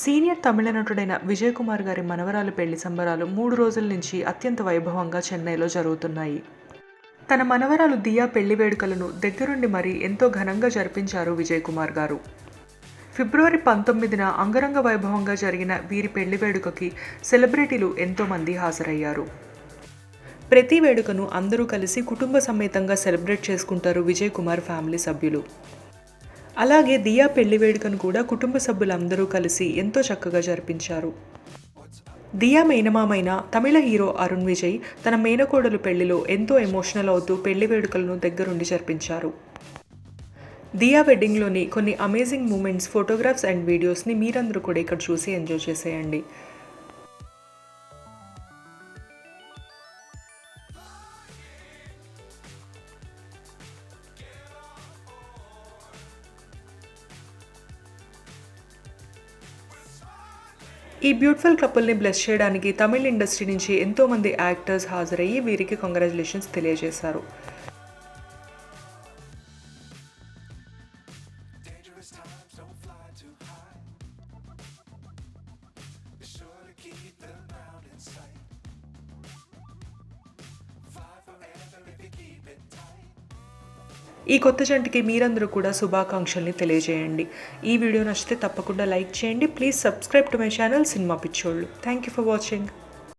Senior Tamil నటుడైన విజయ్ కుమార్ గారి మనవరాలు పెళ్ళి సంబరాలు మూడు రోజుల నుంచి అత్యంత వైభవంగా చెన్నైలో జరుగుతున్నాయి. తన మనవరాలు దియా పెళ్ళి వేడుకలను దగ్గరుండి మరీ ఎంతో ఘనంగా జరిపించారు విజయ్ కుమార్ గారు. ఫిబ్రవరి పంతొమ్మిదిన అంగరంగ వైభవంగా జరిగిన వీరి పెళ్ళి వేడుకకి సెలబ్రిటీలు ఎంతోమంది హాజరయ్యారు. ప్రతి వేడుకను అందరూ కలిసి కుటుంబ సమేతంగా సెలబ్రేట్ చేసుకుంటారు విజయ్ కుమార్ ఫ్యామిలీ సభ్యులు. అలాగే దియా పెళ్ళి వేడుకను కూడా కుటుంబ సభ్యులందరూ కలిసి ఎంతో చక్కగా జరిపించారు. దియా మేనమామైన తమిళ హీరో అరుణ్ విజయ్ తన మేనకోడలు పెళ్ళిలో ఎంతో ఎమోషనల్ అవుతూ పెళ్ళి వేడుకలను దగ్గరుండి జరిపించారు. దియా వెడ్డింగ్లోని కొన్ని అమేజింగ్ మూమెంట్స్ ఫోటోగ్రాఫ్స్ అండ్ వీడియోస్ని మీరందరూ కూడా ఇక్కడ చూసి ఎంజాయ్ చేసేయండి. ఈ బ్యూటిఫుల్ కపుల్ని బ్లెస్ చేయడానికి తమిళ ఇండస్ట్రీ నుంచి ఎంతోమంది యాక్టర్స్ హాజరయ్యి వీరికి కంగ్రాచులేషన్స్ తెలియజేశారు. ఈ కొత్త జంటకి మీరందరూ కూడా శుభాకాంక్షల్ని తెలియజేయండి. ఈ వీడియో నచ్చితే తప్పకుండా లైక్ చేయండి. Please subscribe to my channel cinema పిచ్చోళ్ళు. Thank you for watching